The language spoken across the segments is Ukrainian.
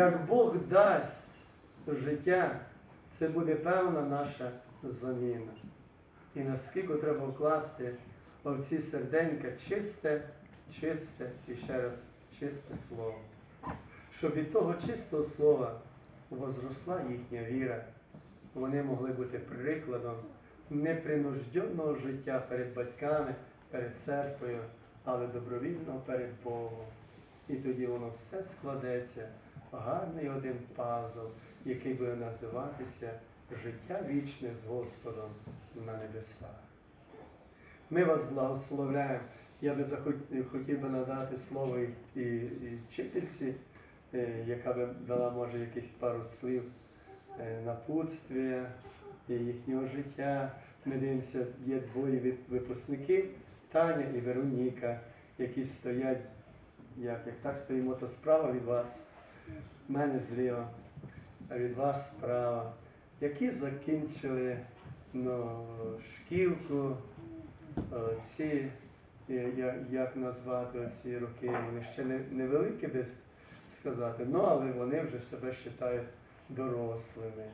Як Бог дасть життя, це буде певна наша заміна. І наскільки треба вкласти в ці серденька чисте, чисте і ще раз чисте слово. Щоб від того чистого слова возросла їхня віра, вони могли бути прикладом непринужденного життя перед батьками, перед церквою, але добровільного перед Богом. І тоді воно все складеться гарний один пазл, який буде називатися життя вічне з Господом на небесах. Ми вас благословляємо. Я би хотів би надати слово і, і, вчительці, е, яка би дала, може, якісь пару слів е, напутствия і їхнього життя. Ми дивимося, є двоє випускників, Таня і Вероніка, які стоять, як, як так стоїмо, то справа від вас, в мене зліва, а від вас справа, які закінчили ну, шкілку, е, ці, е, як назвати ці роки, вони ще невеликі, би с- сказати, ну але вони вже себе вважають дорослими.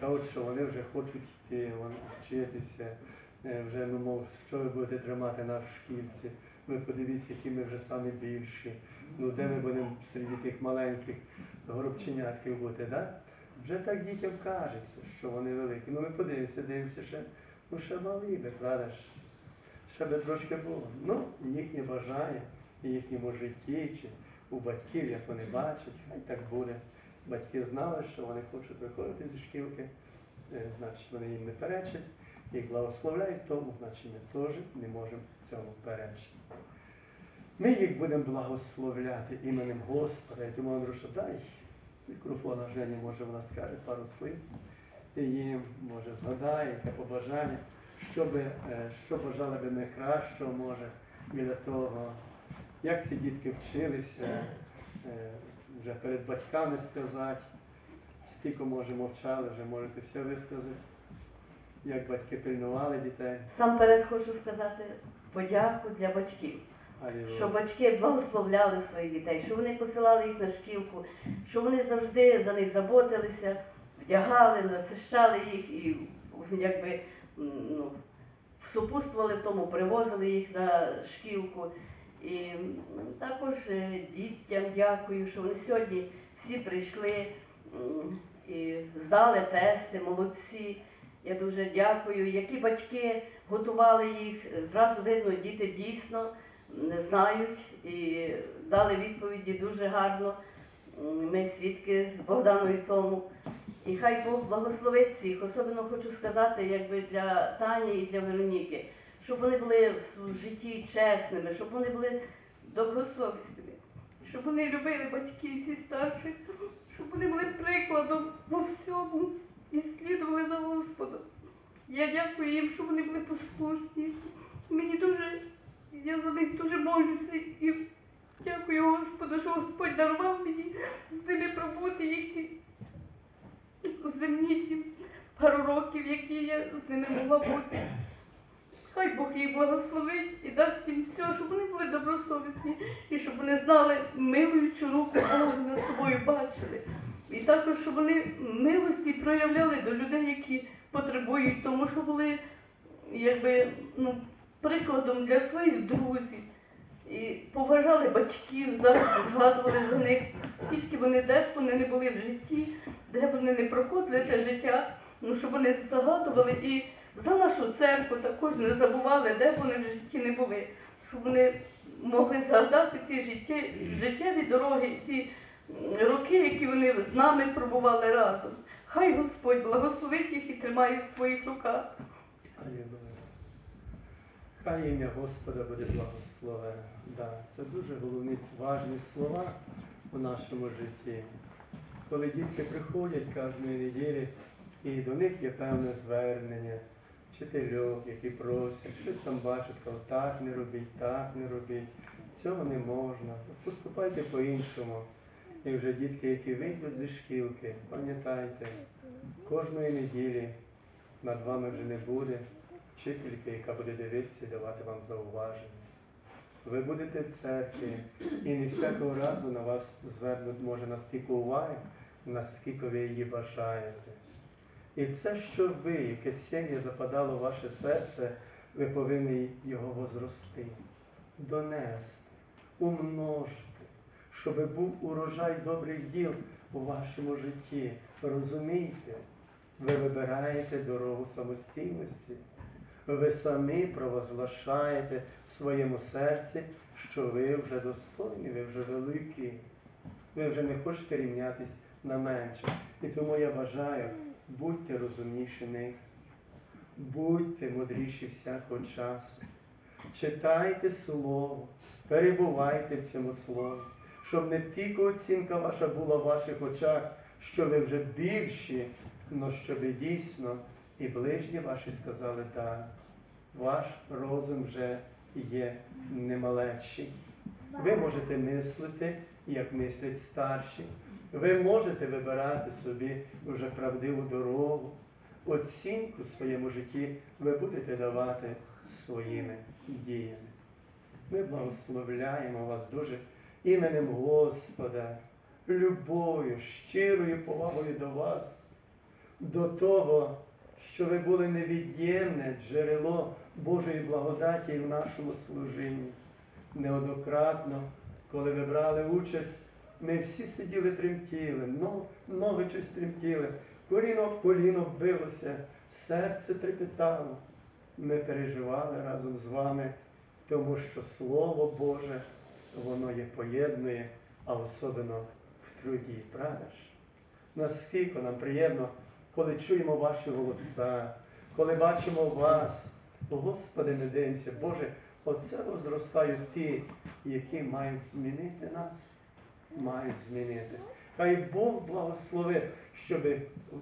Кажуть, вони вже хочуть йти, вони вчитися, е, вже, ну, мов, що ви будете тримати нас в шкільці. Ви подивіться, які ми вже самі більші. Ну, де ми будемо серед тих маленьких горобченятків бути, да? Вже так дітям кажеться, що вони великі. Ну ми подивимося, дивимося ще, ну ще малі би, правда ж? Ще би трошки було. Ну, їхнє бажання і їхньому житті, чи у батьків, як вони бачать, хай так буде. Батьки знали, що вони хочуть виходити зі шкілки, е, значить вони їм не перечать, їх благословляють в тому, значить ми теж не можемо цьому перечити. Ми їх будемо благословляти іменем Господа. І тому, Андрюша, дай мікрофон Жені, може вона скаже пару слів. І їм, може, згадає, яке побажання, що, би, е, що бажали би найкращого, може, біля того, як ці дітки вчилися, е, вже перед батьками сказати, стільки, може, мовчали, вже можете все висказати, як батьки пильнували дітей. Сам перед хочу сказати подяку для батьків, що батьки благословляли своїх дітей, що вони посилали їх на шкілку, що вони завжди за них заботилися, вдягали, насищали їх і якби ну, супутствували в тому, привозили їх на шкілку. І також е, дітям дякую, що вони сьогодні всі прийшли і здали тести, молодці. Я дуже дякую. Які батьки готували їх, зразу видно, діти дійсно знають і дали відповіді дуже гарно. Ми свідки з Богданою тому. І хай Бог благословить всіх. Особливо хочу сказати, якби для Тані і для Вероніки, щоб вони були в житті чесними, щоб вони були добросовісними, щоб вони любили батьків всі старших, щоб вони були прикладом во всьому і слідували за Господом. Я дякую їм, що вони були послушні. Мені дуже, я за них дуже молюся і дякую Господу, що Господь дарував мені з ними пробути їх ці земні пару років, які я з ними могла бути. Хай Бог їх благословить і дасть їм все, щоб вони були добросовісні і щоб вони знали милуючу руку Бога над собою бачили. І також, щоб вони милості проявляли до людей, які потребують, тому що були якби ну, прикладом для своїх друзів. І поважали батьків, завжди згадували за них, скільки вони де б вони не були в житті, де вони не проходили те життя, ну щоб вони згадували і за нашу церкву також не забували, де б вони в житті не були, щоб вони могли згадати ті життєві дороги, ті роки, які вони з нами пробували разом. Хай Господь благословить їх і тримає в своїх руках. Хай ім'я Господа буде благословене. Да, це дуже головні важні слова у нашому житті. Коли дітки приходять кожної неділі, і до них є певне звернення, вчительок, які просять, щось там бачать, кажуть, так не робіть, так не робіть, цього не можна, поступайте по-іншому. І вже дітки, які вийдуть зі шкілки, пам'ятайте, кожної неділі над вами вже не буде вчительки, яка буде дивитися і давати вам зауваження. ви будете в церкві, і не всякого разу на вас звернуть може настільки уваги, наскільки ви її бажаєте. І це, що ви, яке сім'я западало в ваше серце, ви повинні його возрости, донести, умножити, щоб був урожай добрих діл у вашому житті. Розумійте, ви вибираєте дорогу самостійності. Ви самі провозглашаєте в своєму серці, що ви вже достойні, ви вже великі. Ви вже не хочете рівнятись на менше. І тому я бажаю, будьте розумніші них, будьте мудріші всякого часу. Читайте слово, перебувайте в цьому слові, щоб не тільки оцінка ваша була в ваших очах, що ви вже більші, але щоб ви дійсно і ближні ваші сказали так. Ваш розум вже є немалечий. Ви можете мислити, як мислять старші. Ви можете вибирати собі вже правдиву дорогу. Оцінку своєму житті ви будете давати своїми діями. Ми благословляємо вас дуже іменем Господа, любов'ю, щирою повагою до вас, до того, що ви були невід'ємне джерело Божої благодаті в нашому служінні. Неоднократно, коли ви брали участь, ми всі сиділи тремтіли, ноги щось тремтіли, коліно об коліно билося, серце трепетало. Ми переживали разом з вами, тому що Слово Боже, воно є поєднує, а особливо в труді, правда ж? Наскільки нам приємно, коли чуємо ваші голоса, коли бачимо вас. Господи, ми дивимося, Боже, оце возростають ті, які мають змінити нас, мають змінити. Хай Бог благословить, щоб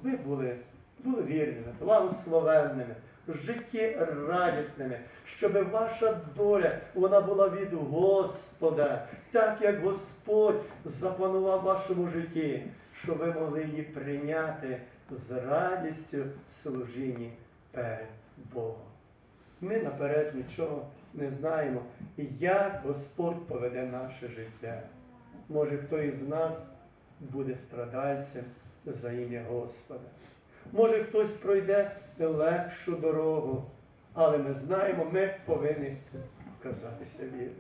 ви були, були вірними, благословенними, в житті радісними, щоб ваша доля вона була від Господа, так як Господь запанував вашому житті, щоб ви могли її прийняти з радістю служінні перед Богом. Ми наперед нічого не знаємо, як Господь поведе наше життя. Може, хто із нас буде страдальцем за ім'я Господа. Може, хтось пройде легшу дорогу, але ми знаємо, ми повинні казатися вірним.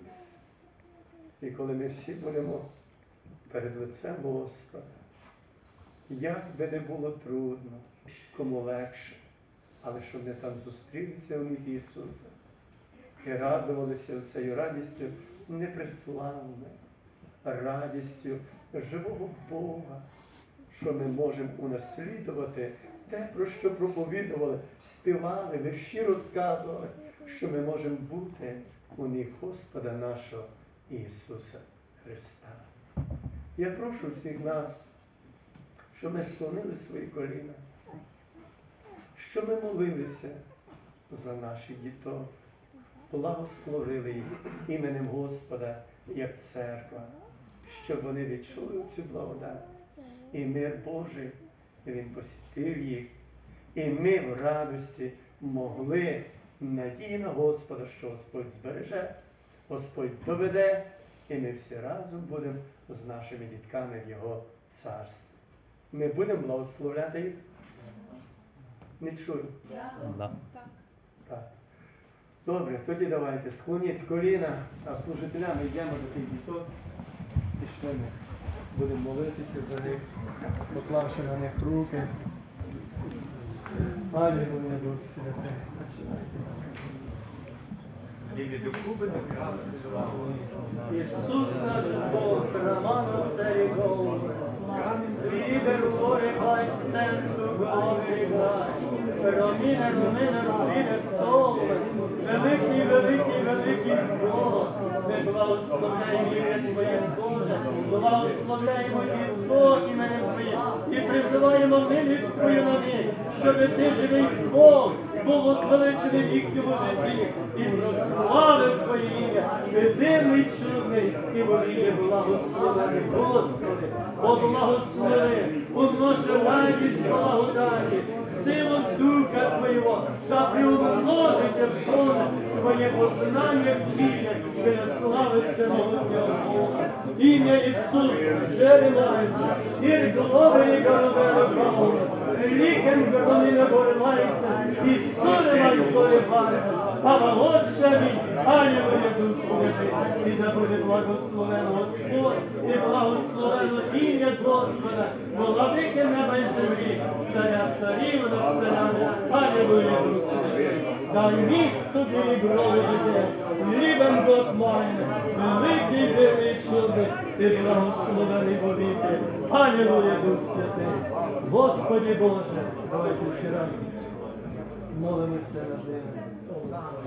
І коли ми всі будемо перед лицем Господа, як би не було трудно, кому легше, але щоб ми там зустрілися у них Ісуса і радувалися цією радістю непреславною, радістю живого Бога, що ми можемо унаслідувати те, про що проповідували, співали, вірші розказували, що ми можемо бути у них Господа нашого Ісуса Христа. Я прошу всіх нас, щоб ми склонили свої коліна, щоб ми молилися за наших діток, благословили їх іменем Господа як церква, щоб вони відчули цю благодать. І мир Божий Він посітив їх. І ми в радості могли надії на Господа, що Господь збереже, Господь доведе, і ми всі разом будемо з нашими дітками в Його царстві. Ми будемо благословляти їх. Не чую. Да. Так. Добре, тоді давайте склоніть коліна, а служителями йдемо до тих діток. Пішли ми. Будемо молитися за них, поклавши на них руки. Алілуя, Дух Святий. Ісус наш Бог, Рамано Серігов, Liber ore by stand to glory Роміне, Роміне, Роміне, Сол, великий, великий, великий Бог, ми благословляємо ім'я Твоє. Боже, благословляємо діток іменем Твоїм і призиваємо милість Твою на них, щоб Ти живий Бог, було звеличене в їхньому житті і прославив Твоє ім'я, єдиний чудний і великий благословений. Господи, поблагослови, умножи радість благодаті, силу Духа Твоєго, та приумножиться Боже Твоє познання в тілі, для слави всемогутнього Бога. Ім'я Ісуса, Джеремайся, Ір голови і голови Бога, лікен громіна борлайся, і солевай зоре барка, а молодша мій, Алілуя Дух Святий, і да буде благословено Господь, і благословено ім'я Господа, владики неба й землі, царя царів над царями, Алілуя Дух Святий. Дай місто білі брови людей, лібен Бог майне, великий дивний чудний, ти благословений повіки. Алілуя, Дух Святий. Господи Боже, давайте всі разом. Молимося над ним.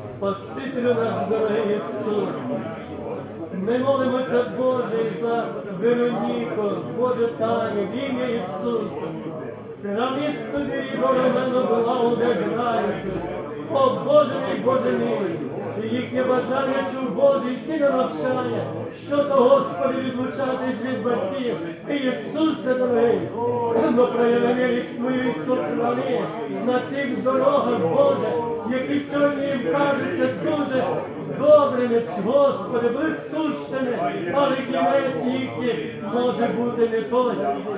Спасителю наш дорогий Ісус. Ми молимося, Боже, і за Вероніку, Боже Таню, в ім'я Ісуса. Равність тобі і боромено благо грається. О Боже мій, Боже мій, і їхнє бажання чув Боже не навчає, що то Господи відлучатись від батьків. І Ісусе дорогий, но прояви милість мої сохрани на цих дорогах, Боже, які сьогодні їм кажуться дуже добрими, Господи, блискучими, але кінець їхній може бути не той,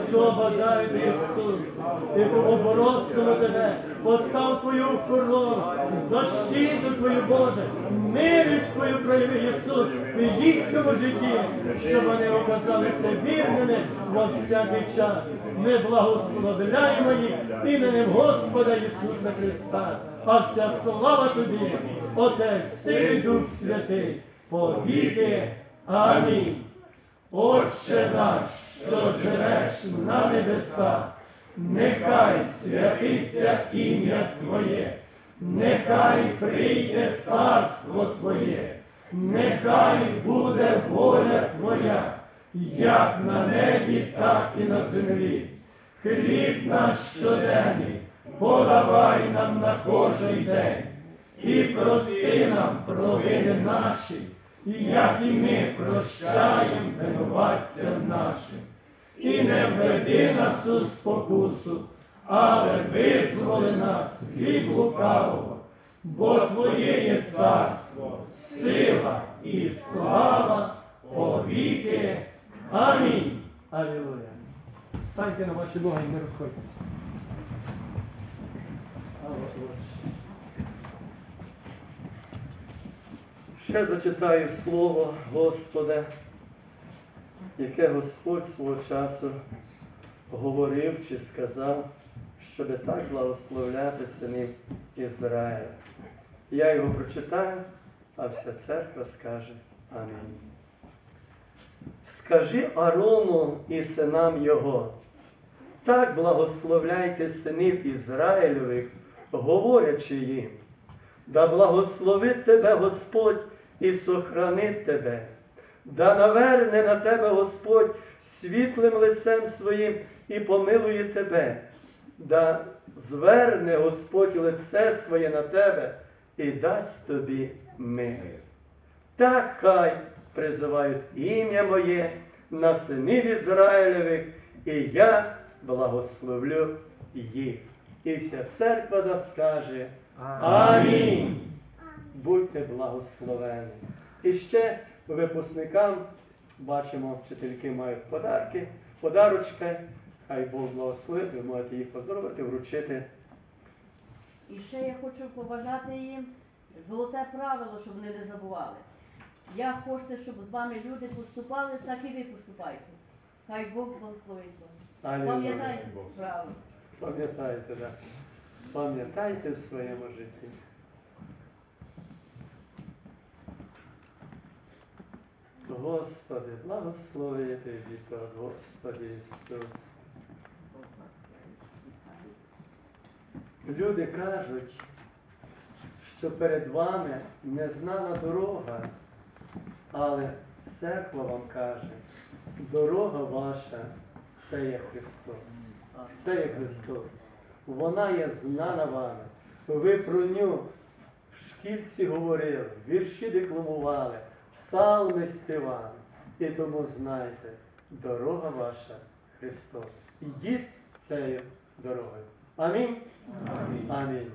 що бажає ти, Ісус. І тому просимо тебе, постав Твою охорону, защиту Твою, Боже, милість Твою прояви, Ісус, в їхньому житті, щоб вони оказалися вірними во всякий час. Ми благословляємо їх іменем Господа Ісуса Христа. А вся слава тобі, Отець, Син і Дух Святий, повіки. Амінь. Отче наш, що живеш на небесах, нехай святиться ім'я Твоє, нехай прийде царство Твоє, нехай буде воля Твоя, як на небі, так і на землі. Хліб наш щоденний, подавай нам на кожний день, і прости нам провини наші, як і ми прощаємо винуватцям нашим. І не введи нас у спокусу, але визволи нас від лукавого, бо Твоє є царство, сила і слава повіки. Амінь. Алілуя. Станьте на ваші ноги і не розходьтеся. Ще зачитаю слово Господа, яке Господь свого часу говорив чи сказав, щоб так благословляти синів Ізраїля. Я його прочитаю, а вся церква скаже Амінь. Скажи Арону і синам його, так благословляйте синів Ізраїльових, говорячи їм, да благословить тебе Господь і сохранить тебе, да наверне на тебе Господь світлим лицем своїм і помилує тебе, да зверне Господь лице своє на тебе і дасть тобі мир. Так хай призивають ім'я моє на синів Ізраїлевих, і я благословлю їх. І вся церква да скаже Амінь. Будьте благословені. І ще випускникам бачимо, вчительки мають подарки, подарочки. Хай Бог благословить, ви можете їх поздоровити, вручити. І ще я хочу побажати їм золоте правило, щоб вони не забували. Як хочете, щоб з вами люди поступали, так і ви поступайте. Хай Бог благословить вас. Пам'ятайте правило. Пам'ятайте, да. Пам'ятайте в своєму житті. Господи, благослови тобі, Господи Ісус. Люди кажуть, що перед вами незнана дорога, але церква вам каже, дорога ваша це є Христос. Це є Христос. Вона є знана вами. ви про нього в шкільці говорили, вірші декламували, псалми співали. І тому знайте, дорога ваша Христос. Ідіть цією дорогою. Амінь. Амінь.